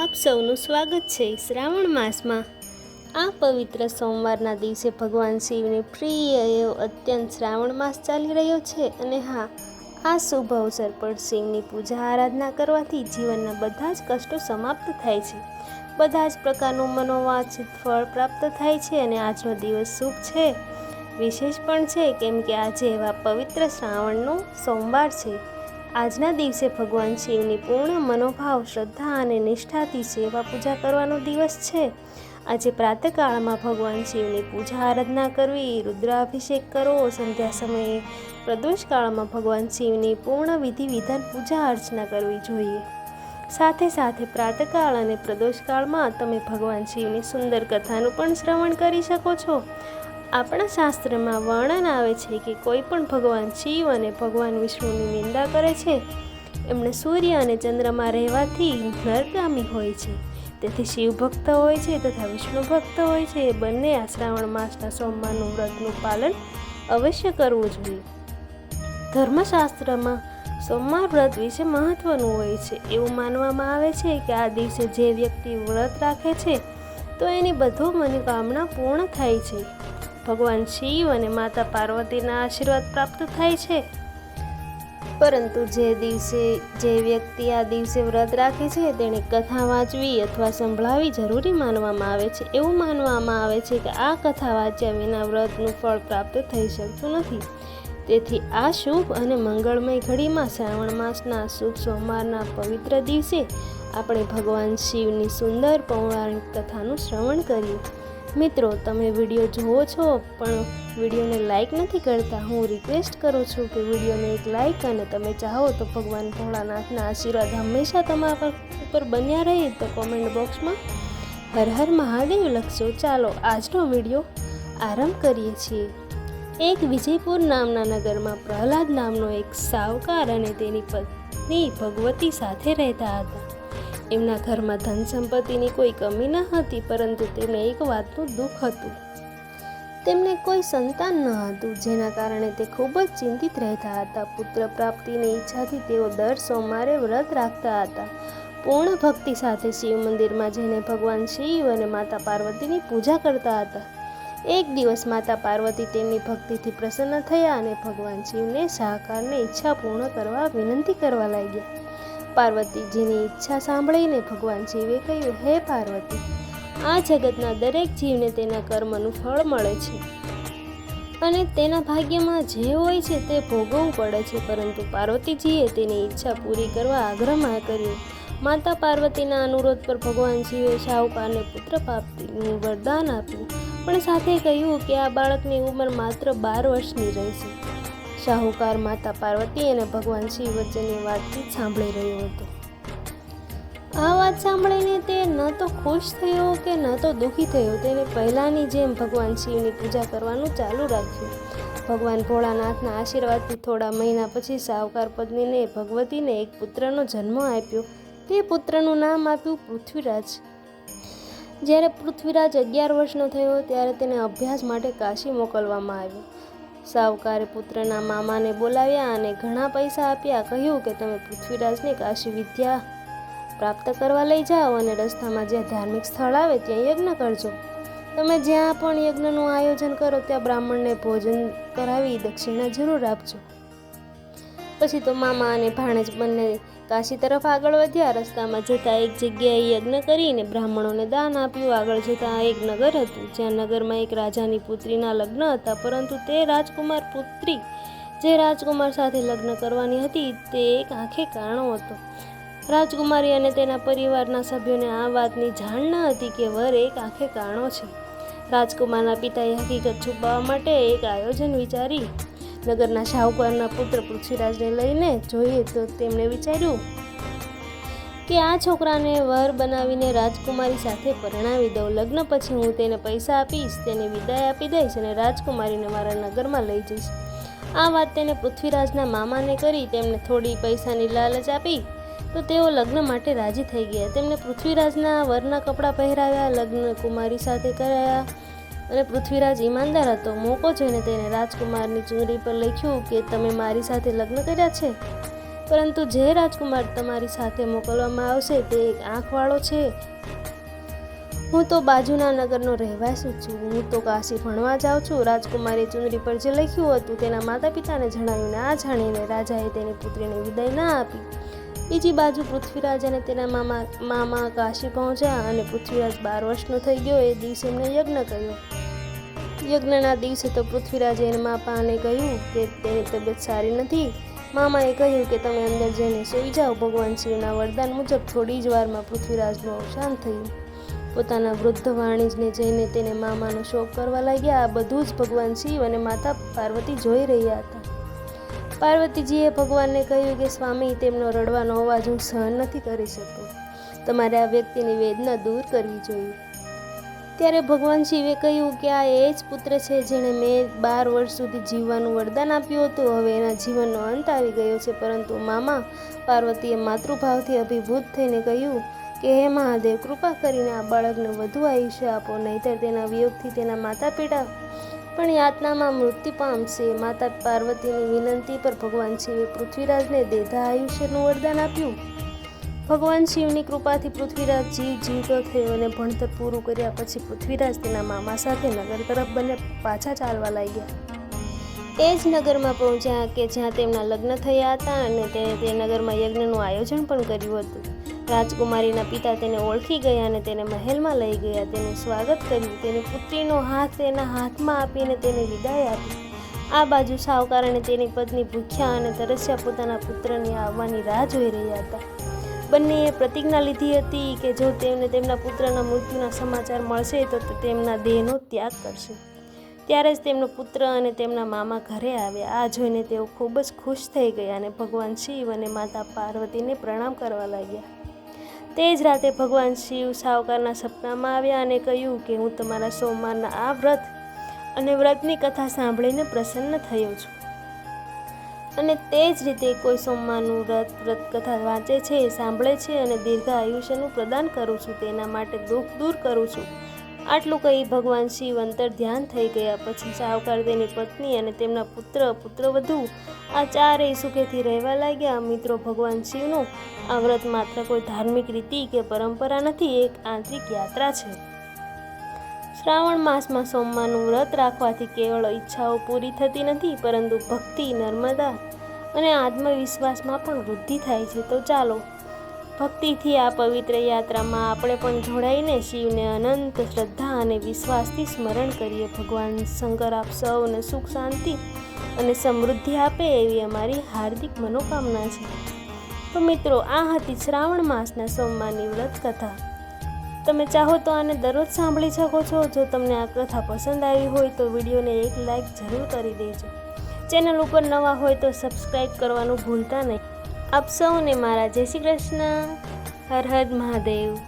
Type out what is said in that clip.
આપ સૌનું સ્વાગત છે શ્રાવણ માસમાં. આ પવિત્ર સોમવારના દિવસે ભગવાન શિવની પ્રિય એવો અત્યંત શ્રાવણ માસ ચાલી રહ્યો છે અને હા, આ શુભ અવસર પર શિવની પૂજા, આરાધના કરવાથી જીવનના બધા જ કષ્ટો સમાપ્ત થાય છે. બધા જ પ્રકારનું મનોવાંછિત ફળ પ્રાપ્ત થાય છે અને આજનો દિવસ શુભ છે. વિશેષ પણ છે કેમ કે આજે એવા પવિત્ર શ્રાવણનો સોમવાર છે. આજના દિવસે ભગવાન શિવની પૂર્ણ મનોભાવ, શ્રદ્ધા અને નિષ્ઠાથી સેવા પૂજા કરવાનો દિવસ છે. આજે પ્રાતકાળમાં ભગવાન શિવની પૂજા આરાધના કરવી, રુદ્રાભિષેક કરવો, સંધ્યા સમયે પ્રદોષ કાળમાં ભગવાન શિવની પૂર્ણ વિધિ વિધાન પૂજા અર્ચના કરવી જોઈએ. સાથે સાથે પ્રાતકાળ અને પ્રદોષકાળમાં તમે ભગવાન શિવની સુંદર કથાનું પણ શ્રવણ કરી શકો છો. આપણા શાસ્ત્રમાં વર્ણન આવે છે કે કોઈ પણ ભગવાન શિવ અને ભગવાન વિષ્ણુની નિંદા કરે છે. એમણે સૂર્ય અને ચંદ્રમાં રહેવાથી નરગામી હોય છે. તેથી શિવ ભક્ત હોય છે તથા વિષ્ણુ ભક્ત હોય છે. એ બંને આ શ્રાવણ માસના સોમવારનું વ્રતનું પાલન અવશ્ય કરવું જોઈએ. ધર્મશાસ્ત્રમાં સોમવાર વ્રત વિશે મહત્વનું હોય છે. એવું માનવામાં આવે છે કે આ દિવસે જે વ્યક્તિ વ્રત રાખે છે, તો એની બધો મનોકામના પૂર્ણ થાય છે. ભગવાન શિવ અને માતા પાર્વતીના આશીર્વાદ પ્રાપ્ત થાય છે. પરંતુ જે દિવસે, જે વ્યક્તિ આ દિવસે વ્રત રાખે છે, તેણે કથા વાંચવી અથવા સંભળાવી જરૂરી માનવામાં આવે છે. એવું માનવામાં આવે છે કે આ કથા વાંચ્યા વિના વ્રતનું ફળ પ્રાપ્ત થઈ શકતું નથી. તેથી આ શુભ અને મંગળમય ઘડીમાં શ્રાવણ માસના શુભ સોમવારના પવિત્ર દિવસે આપણે ભગવાન શિવની સુંદર પૌરાણિક કથાનું શ્રવણ કરીએ. મિત્રો, તમે વીડિયો જુઓ છો, પણ વિડીયોને લાઈક નથી કરતા. હું રિક્વેસ્ટ કરું છું કે વિડીયોને એક લાઈક અને તમે ચાહો તો ભગવાન ભોળાનાથના આશીર્વાદ હંમેશા તમારા ઉપર બન્યા રહે તો કોમેન્ટ બોક્સમાં હર હર મહાદેવ લખશો. ચાલો, આજનો વીડિયો આરંભ કરીએ છીએ. એક વિજયપુર નામના નગરમાં પ્રહલાદ નામનો એક સાવકાર અને તેની પત્ની ભગવતી સાથે રહેતા હતા. એમના ઘરમાં ધન સંપત્તિની કોઈ કમી ન હતી, પરંતુ તેમને એક વાતનું દુઃખ હતું. તેમને કોઈ સંતાન ન હતું, જેના કારણે તે ખૂબ જ ચિંતિત રહેતા હતા. પુત્ર પ્રાપ્તિની ઈચ્છાથી તેઓ દર સોમવારે વ્રત રાખતા હતા. પૂર્ણ ભક્તિ સાથે શિવ મંદિરમાં જઈને ભગવાન શિવ અને માતા પાર્વતીની પૂજા કરતા હતા. એક દિવસ માતા પાર્વતી તેમની ભક્તિથી પ્રસન્ન થયા અને ભગવાન શિવને શાહકારને ઈચ્છા પૂર્ણ કરવા વિનંતી કરવા લાગ્યા. પાર્વતીજીની ઈચ્છા સાંભળીને ભગવાન શિવે કહ્યું, હે પાર્વતી, આ જગતના દરેક જીવને તેના કર્મનું ફળ મળે છે. અને તેના ભાગ્યમાં જે હોય છે તે ભોગવવું પડે છે. પરંતુ પાર્વતીજીએ તેની ઈચ્છા પૂરી કરવા આગ્રહમાં કર્યો. માતા પાર્વતીના અનુરોધ પર ભગવાન શિવે શાહુકારને પુત્ર પ્રાપ્તિનું વરદાન આપ્યું. પણ સાથે કહ્યું કે આ બાળકની ઉંમર માત્ર બાર વર્ષની રહેશે. શાહુકાર માતા પાર્વતી અને ભગવાન શિવ વચ્ચેની વાતચીત સાંભળી રહ્યો હતો. આ વાત સાંભળીને તે ન તો ખુશ થયો કે ન તો દુઃખી થયો. તેને પહેલાંની જેમ ભગવાન શિવની પૂજા કરવાનું ચાલુ રાખ્યું. ભગવાન ભોળાનાથના આશીર્વાદથી થોડા મહિના પછી સાવકાર પત્નીને ભગવતીને એક પુત્રનો જન્મ આપ્યો. તે પુત્રનું નામ આપ્યું પૃથ્વીરાજ. જ્યારે પૃથ્વીરાજ અગિયાર વર્ષનો થયો ત્યારે તેને અભ્યાસ માટે કાશી મોકલવામાં આવ્યો. સાવકારે પુત્રના મામાને બોલાવ્યા અને ઘણા પૈસા આપ્યા. કહ્યું કે તમે પૃથ્વીરાજને કાશી વિદ્યા પ્રાપ્ત કરવા લઈ જાઓ અને રસ્તામાં જ્યાં ધાર્મિક સ્થળ આવે ત્યાં યજ્ઞ કરજો. તમે જ્યાં પણ યજ્ઞનું આયોજન કરો, ત્યાં બ્રાહ્મણને ભોજન કરાવી દક્ષિણા જરૂર આપજો. પછી તો મામા અને ભાણેજ બંને કાશી તરફ આગળ વધ્યા. રસ્તામાં જતાં એક જગ્યાએ યજ્ઞ કરીને બ્રાહ્મણોને દાન આપ્યું. આગળ જતાં એક નગર હતું, જ્યાં નગરમાં એક રાજાની પુત્રીના લગ્ન હતા, પરંતુ તે રાજકુમાર પુત્રી, જે રાજકુમાર સાથે લગ્ન કરવાની હતી, તે એક આંખે કાણો હતો. રાજકુમારી અને તેના પરિવારના સભ્યોને આ વાતની જાણ ન હતી કે વર એક આંખે કાણો છે. રાજકુમારના પિતાએ હકીકત છુપાવવા માટે એક આયોજન વિચારી નગરના શાહુકારના પુત્ર પૃથ્વીરાજને લઈને જોઈએ તો તેમણે વિચાર્યું કે આ છોકરાને વર બનાવીને રાજકુમારી સાથે પરણાવી દઉં. લગ્ન પછી હું તેને પૈસા આપીશ, તેને વિદાય આપી દઈશ અને રાજકુમારીને મારા નગરમાં લઈ જઈશ. આ વાત તેને પૃથ્વીરાજના મામાને કરી તેમને થોડી પૈસાની લાલચ આપી તો તેઓ લગ્ન માટે રાજી થઈ ગયા. તેમણે પૃથ્વીરાજના વરના કપડાં પહેરાવ્યા લગ્ન કુમારી સાથે કરાયા અને પૃથ્વીરાજ ઈમાનદાર હતો. મોકો જેને તેને રાજકુમારની ચૂંદડી પર લખ્યું કે, તમે મારી સાથે લગ્ન કર્યા છે? પરંતુ જે રાજકુમાર તમારી સાથે મોકલવામાં આવશે તે એક આંખવાળો છે. હું તો બાજુના નગરનો રહેવાસી છું. હું તો કાશી ભણવા જાઉં છું. રાજકુમારી ચુંદરી પર જે લખ્યું હતું તેના માતા પિતાને જણાવ્યું આ જાણીને રાજાએ તેની પુત્રીને વિદાય ના આપી. બીજી બાજુ પૃથ્વીરાજ અને તેના મામા મામા કાશી પહોંચ્યા અને પૃથ્વીરાજ બાર વર્ષનો થઈ ગયો. એ દિવસે એમને યજ્ઞ કર્યો. યજ્ઞના દિવસે તો પૃથ્વીરાજે એના માપાને કહ્યું કે તેની તબિયત સારી નથી. મામાએ કહ્યું કે તમે અંદર જઈને સૂઈ જાઓ. ભગવાન શિવના વરદાન મુજબ થોડી જ વારમાં પૃથ્વીરાજનું અવસાન થયું. પોતાના વૃદ્ધ વાણિજને જઈને તેને મામાનો શોક કરવા લાગ્યા. આ બધું જ ભગવાન શિવ અને માતા પાર્વતી જોઈ રહ્યા હતા. પાર્વતીજીએ ભગવાનને કહ્યું કે, સ્વામી, તેમનો રડવાનો અવાજ હું સહન નથી કરી શકતો. તમારે આ વ્યક્તિની વેદના દૂર કરવી જોઈએ. ત્યારે ભગવાન શિવે કહ્યું કે આ એ જ પુત્ર છે જેણે મેં બાર વર્ષ સુધી જીવવાનું વરદાન આપ્યું હતું. હવે એના જીવનનો અંત આવી ગયો છે. પરંતુ મામા પાર્વતીએ માતૃભાવથી અભિભૂત થઈને કહ્યું કે, હે મહાદેવ, કૃપા કરીને આ બાળકને વધુ આયુષ્ય આપો, નહીતર તેના વિયોગથી તેના માતા પિતા પણ યાતનામાં મૃત્યુ પામશે. માતા પાર્વતીની વિનંતી પર ભગવાન શિવે પૃથ્વીરાજને દેધા આયુષ્યનું વરદાન આપ્યું. ભગવાન શિવની કૃપાથી પૃથ્વીરાજ જીવ જીવતો થયો અને ભણતર પૂરું કર્યા પછી પૃથ્વીરાજ તેના મામા સાથે નગર તરફ બંને પાછા ચાલવા લાગ્યા. એ જ નગરમાં પહોંચ્યા કે જ્યાં તેમના લગ્ન થયા હતા અને તેણે તે નગરમાં યજ્ઞનું આયોજન પણ કર્યું હતું. રાજકુમારીના પિતા તેને ઓળખી ગયા અને તેને મહેલમાં લઈ ગયા. તેનું સ્વાગત કર્યું. તેની પુત્રીનો હાથ તેના હાથમાં આપીને તેને વિદાય આપી. આ બાજુ સાવકાર અને તેની પત્ની ભૂખ્યા અને તરસ્યા પોતાના પુત્રની આવવાની રાહ જોઈ રહ્યા હતા. બંનેએ પ્રતિજ્ઞા લીધી હતી કે જો તેમને તેમના પુત્રના મૃત્યુના સમાચાર મળશે તો તેમના દેહનો ત્યાગ કરશે. ત્યારે જ તેમનો પુત્ર અને તેમના મામા ઘરે આવ્યા. આ જોઈને તેઓ ખૂબ જ ખુશ થઈ ગયા અને ભગવાન શિવ અને માતા પાર્વતીને પ્રણામ કરવા લાગ્યા. તે જ રાતે ભગવાન શિવ સાવકારના સપનામાં આવ્યા અને કહ્યું કે હું તમારા સોમવારના આ વ્રત અને વ્રતની કથા સાંભળીને પ્રસન્ન થયો છું. અને તે જ રીતે કોઈ સોમવારનું વ્રત વ્રત કથા વાંચે છે, સાંભળે છે અને દીર્ઘ આયુષ્યનું પ્રદાન કરું છું, તેના માટે દુઃખ દૂર કરું છું. આટલું કહી ભગવાન શિવ અંતર ધ્યાન થઈ ગયા. પછી સાવકાર તેની પત્ની અને તેમના પુત્ર, પુત્રવધુ આ ચારેય સુખેથી રહેવા લાગ્યા. મિત્રો, ભગવાન શિવનું આ વ્રત માત્ર કોઈ ધાર્મિક રીતિ કે પરંપરા નથી, એક આંતરિક યાત્રા છે. શ્રાવણ માસમાં સોમવારનું વ્રત રાખવાથી કેવળ ઈચ્છાઓ પૂરી થતી નથી, પરંતુ ભક્તિ, નર્મદા અને આત્મવિશ્વાસમાં પણ વૃદ્ધિ થાય છે. તો ચાલો, ભક્તિથી આ પવિત્ર યાત્રામાં આપણે પણ જોડાઈને શિવને અનંત શ્રદ્ધા અને વિશ્વાસથી સ્મરણ કરીએ. ભગવાન શંકર આપ સૌને સુખ, શાંતિ અને સમૃદ્ધિ આપે એવી અમારી હાર્દિક મનોકામના છે. તો મિત્રો, આ હતી શ્રાવણ માસના સોમવારની વ્રત કથા. તમે ચાહો તો આને દરરોજ સાંભળી શકો છો. જો તમને આ કથા પસંદ આવી હોય તો વિડીયોને એક લાઇક જરૂર કરી દેજો. ચેનલ ઉપર નવા હોય તો સબસ્ક્રાઈબ કરવાનું ભૂલતા નહીં. આપ સૌને મારા જય શ્રી કૃષ્ણ. હર હર મહાદેવ.